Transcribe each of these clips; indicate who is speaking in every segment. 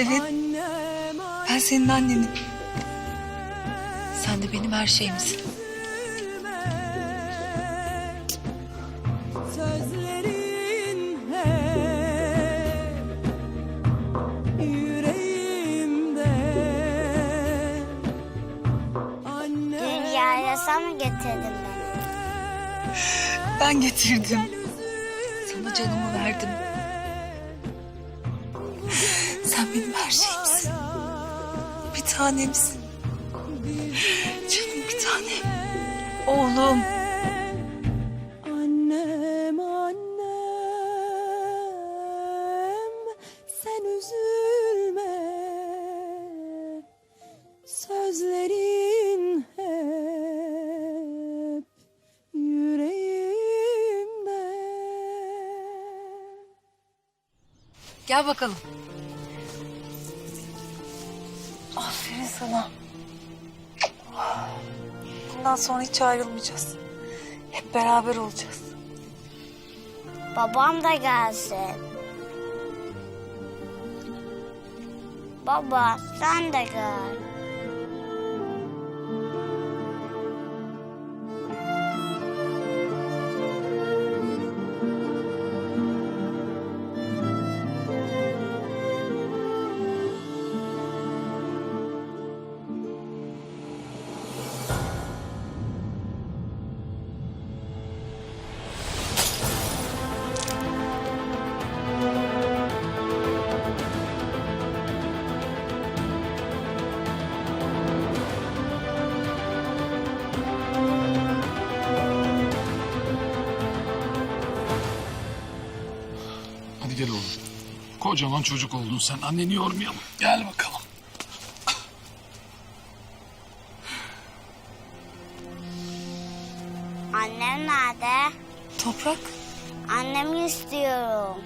Speaker 1: Evet. Ben senin annenim. Sen de benim her şeyimsin.
Speaker 2: Dünyaya sen mi getirdin beni?
Speaker 1: Ben getirdim. Sana canımı verdim. Sen benim her şeyimsin. Bir tanemsin. Canım bir tanem. Oğlum.
Speaker 3: Annem annem sen üzülme Sözlerin hep yüreğimde
Speaker 1: Gel bakalım. Aferin sana. Bundan sonra hiç ayrılmayacağız. Hep beraber olacağız.
Speaker 2: Babam da gelsin. Baba sen de gel.
Speaker 4: Kocaman çocuk oldun sen. Anneni yormayalım. Gel bakalım.
Speaker 2: Annem nerede?
Speaker 1: Toprak.
Speaker 2: Annemi istiyorum.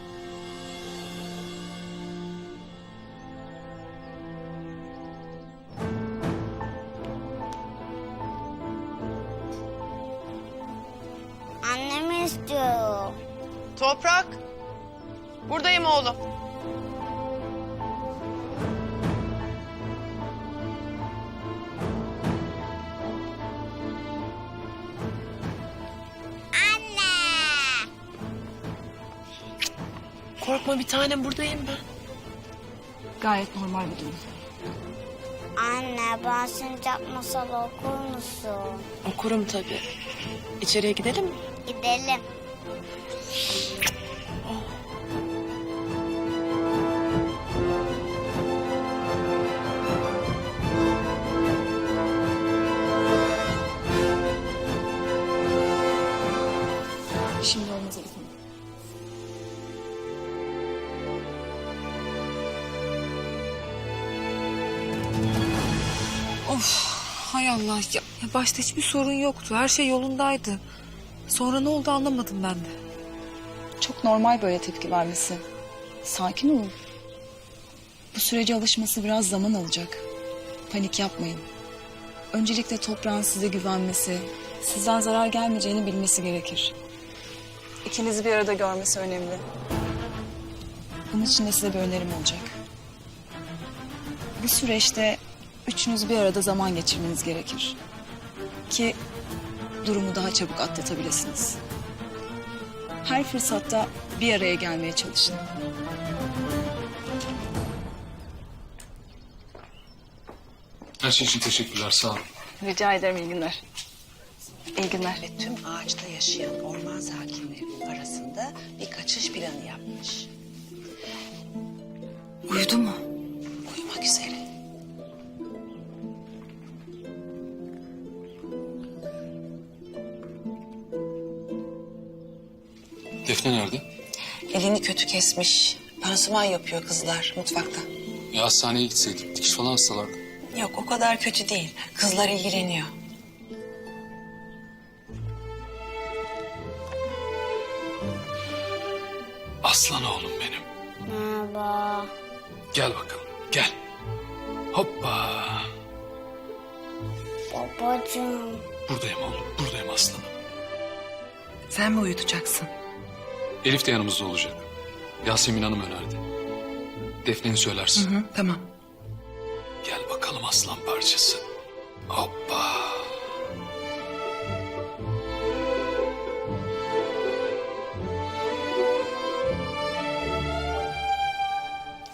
Speaker 2: Annemi istiyorum.
Speaker 5: Toprak. Buradayım oğlum. Korkma bir tanem buradayım ben.
Speaker 6: Gayet normal bir durum.
Speaker 2: Anne ben sincap masalı okur musun?
Speaker 5: Okurum tabii. İçeriye gidelim mi?
Speaker 2: Gidelim.
Speaker 1: Of hay Allah ya, ya başta hiçbir sorun yoktu. Her şey yolundaydı. Sonra ne oldu anlamadım ben de.
Speaker 6: Çok normal böyle tepki vermesi. Sakin olun. Bu sürece alışması biraz zaman alacak. Panik yapmayın. Öncelikle toprağın size güvenmesi, sizden zarar gelmeyeceğini bilmesi gerekir. İkinizi bir arada görmesi önemli. Bunun için de size bir önerim olacak. Bu süreçte üçünüz bir arada zaman geçirmeniz gerekir. Ki durumu daha çabuk atlatabilirsiniz. Her fırsatta bir araya gelmeye çalışın.
Speaker 4: Her şey için teşekkürler. Sağ olun.
Speaker 6: Rica ederim iyi günler. İyi günler.
Speaker 7: ve tüm ağaçta yaşayan orman sakinlerinin arasında bir kaçış planı yapmış.
Speaker 1: Uyudu mu?
Speaker 4: Defne nerede?
Speaker 7: Elini kötü kesmiş. Pansuman yapıyor kızlar mutfakta.
Speaker 4: Ya hastaneye gitseydik. Dikiş falan hastalardı.
Speaker 7: Yok o kadar kötü değil. Kızlar ilgileniyor.
Speaker 4: Aslan oğlum benim.
Speaker 2: Merhaba.
Speaker 4: Gel bakalım. Gel. Hoppa.
Speaker 2: Babacığım.
Speaker 4: Buradayım oğlum. Buradayım aslanım.
Speaker 1: Sen mi uyutacaksın?
Speaker 4: Elif de yanımızda olacak. Yasemin Hanım önerdi. Defne'ni söylersin.
Speaker 5: Hı, tamam.
Speaker 4: Gel bakalım aslan parçası. Hoppa.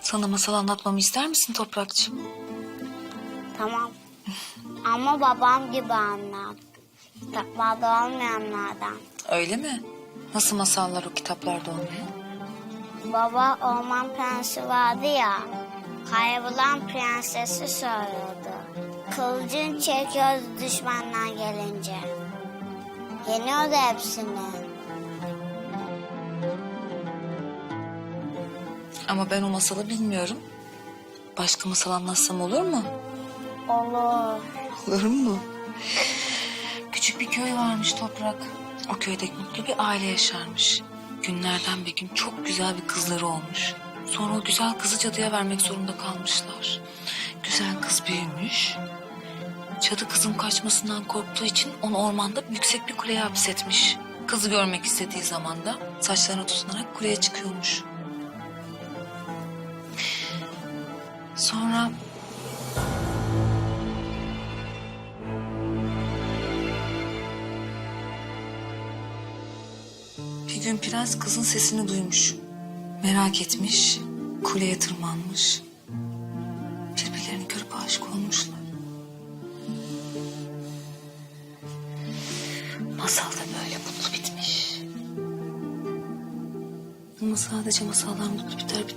Speaker 1: Sana masal anlatmamı ister misin Toprakçığım?
Speaker 2: Tamam. Ama babam gibi anlat. Kitaplarda olmayanlardan.
Speaker 1: Öyle mi? Nasıl masallar o kitaplarda olmayan?
Speaker 2: Baba orman prensi vardı ya. Kaybolan prensesi soruyordu. Kılıcın çekiyordu düşmanlar gelince. Yeniyordu hepsini.
Speaker 1: Ama ben o masalı bilmiyorum. Başka masal anlatsam olur mu?
Speaker 2: Olur.
Speaker 1: Olur mu? Küçük bir köy varmış Toprak. O köyde mutlu bir aile yaşarmış. Günlerden bir gün çok güzel bir kızları olmuş. Sonra o güzel kızı cadıya vermek zorunda kalmışlar. Güzel kız büyümüş. Cadı kızın kaçmasından korktuğu için onu ormanda yüksek bir kuleye hapsetmiş. Kızı görmek istediği zaman da saçlarına tutunarak kuleye çıkıyormuş. Sonra Gün prens kızın sesini duymuş. Merak etmiş, kuleye tırmanmış. Birbirlerini görüp aşık olmuşlar. Masal da böyle mutlu bitmiş. Ama sadece masallar mutlu biter bir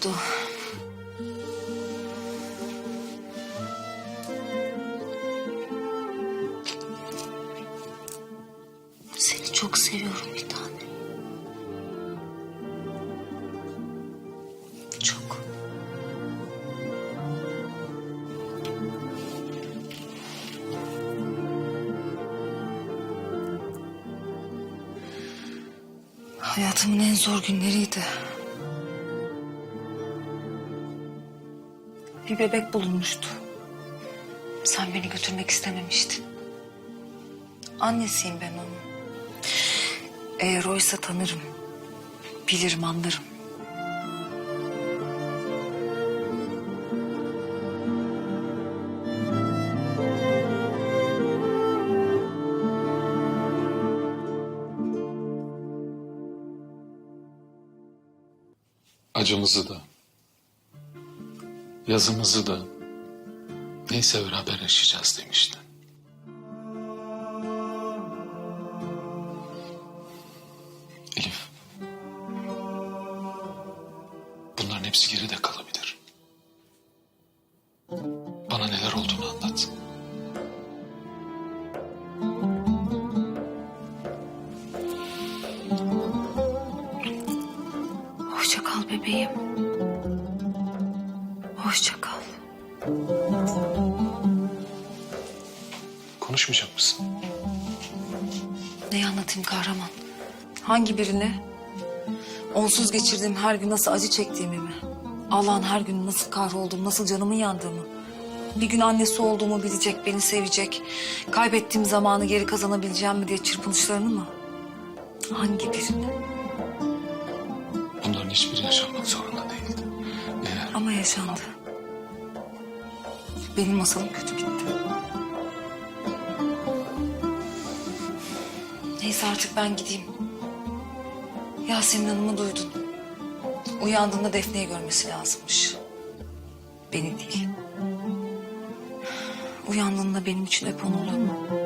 Speaker 1: Uyudu. Seni çok seviyorum bir tane. Çok. Hayatımın en zor günleriydi. Bir bebek bulunmuştu. Sen beni götürmek istememiştin. Annesiyim ben onun. Eğer oysa tanırım. Bilirim anlarım.
Speaker 4: Acımızı da, yazımızı da neyse beraber yaşayacağız demiştin. Elif. Bunların hepsi geride kalabilir. Bana neler olduğunu anlat.
Speaker 1: Hoşça kal bebeğim. Hoşça kal.
Speaker 4: Konuşmayacak mısın?
Speaker 1: Neyi anlatayım kahraman? Hangi birini? Onsuz geçirdiğim her gün nasıl acı çektiğimi mi? Allah'ın her gün nasıl kahrolduğumu, nasıl canımın yandığımı. Bir gün annesi olduğumu bilecek, beni sevecek. Kaybettiğim zamanı geri kazanabileceğim mi diye çırpınışlarını mı? Hangi birini?
Speaker 4: Bunların hiçbiri yaşanmak zorunda değildi. Eğer
Speaker 1: Ama yaşandı. Benim masalım kötü bitti. Neyse artık ben gideyim. Yasemin Hanım'ı duydun. Uyandığında Defne'yi görmesi lazımmış. Beni değil. Uyandığında benim için hep onu olur mu?